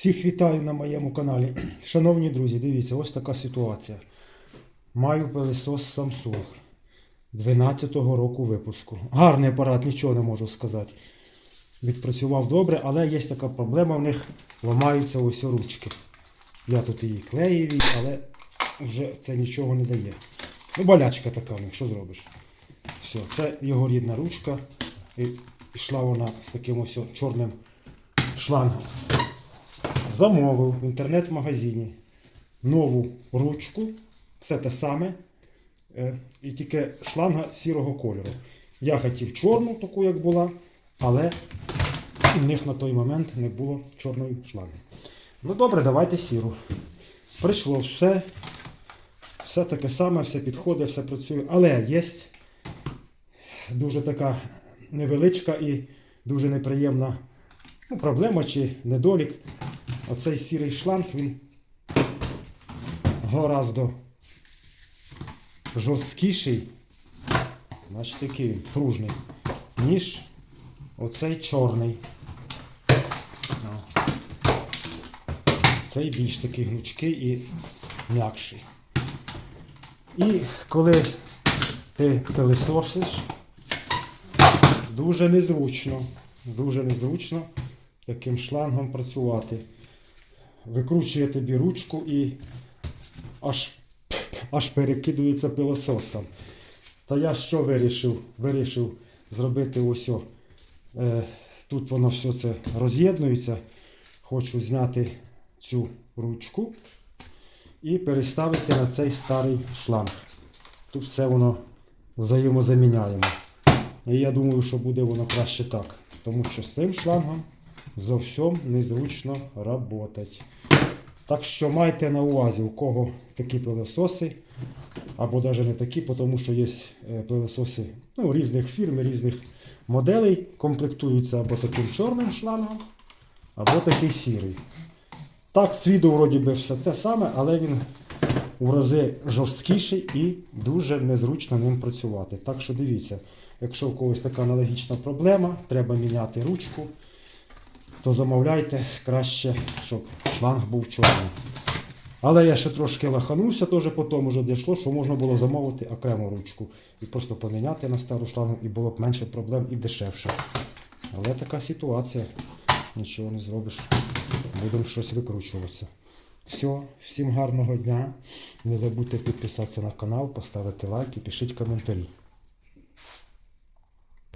Всіх вітаю на моєму каналі. Шановні друзі, дивіться, ось така ситуація. Маю пилесос Samsung 12-го року випуску. Гарний апарат, нічого не можу сказати. Відпрацював добре, але є така проблема в них ламаються ось ручки. Я тут її клеїв, але вже це нічого не дає. Ну, болячка така в них, що зробиш? Все, це його рідна ручка. І йшла вона з таким ось чорним шлангом. Замовив в інтернет-магазині нову ручку. Все те саме. е, І тільки шланга сірого кольору. Я хотів чорну, таку як була, але в них на той момент не було чорної шланги. Ну добре, давайте сіру. Прийшло все. Все таке саме, все підходить, все працює. Але є дуже така невеличка і дуже неприємна ну, проблема чи недолік. Оцей сірий шланг, він гораздо жорсткіший, значить такий пружний, ніж оцей чорний. Цей більш такий гнучкий і м'якший. І коли ти пилисосиш, дуже незручно, дуже незручно таким шлангом працювати. Викручує тобі ручку і аж, аж перекидується пилососом. Та я що вирішив? Вирішив зробити ось. Е, тут воно все це роз'єднується. Хочу зняти цю ручку і переставити на цей старий шланг. Тут все воно взаємозаміняємо. І я думаю, що буде воно краще так. Тому що з цим шлангом зовсім незручно працювати. Так що майте на увазі, у кого такі пилососи, або навіть не такі, тому що є е, пилососи ну, різних фірм, різних моделей, комплектуються або таким чорним шлангом, або такий сірий. Так, з відео вроді би все те саме, але він у рази жорсткіший і дуже незручно ним працювати. Так що дивіться, якщо у когось така аналогічна проблема, треба міняти ручку, то замовляйте краще, щоб шланг був чорний. Але я ще трошки лаханувся, теж потім вже дійшло, що можна було замовити окрему ручку і просто поміняти на стару шлангу, і було б менше проблем і дешевше. Але така ситуація. Нічого не зробиш. Будемо щось викручуватися. Все, всім гарного дня. Не забудьте підписатися на канал, поставити лайк і пишіть коментарі.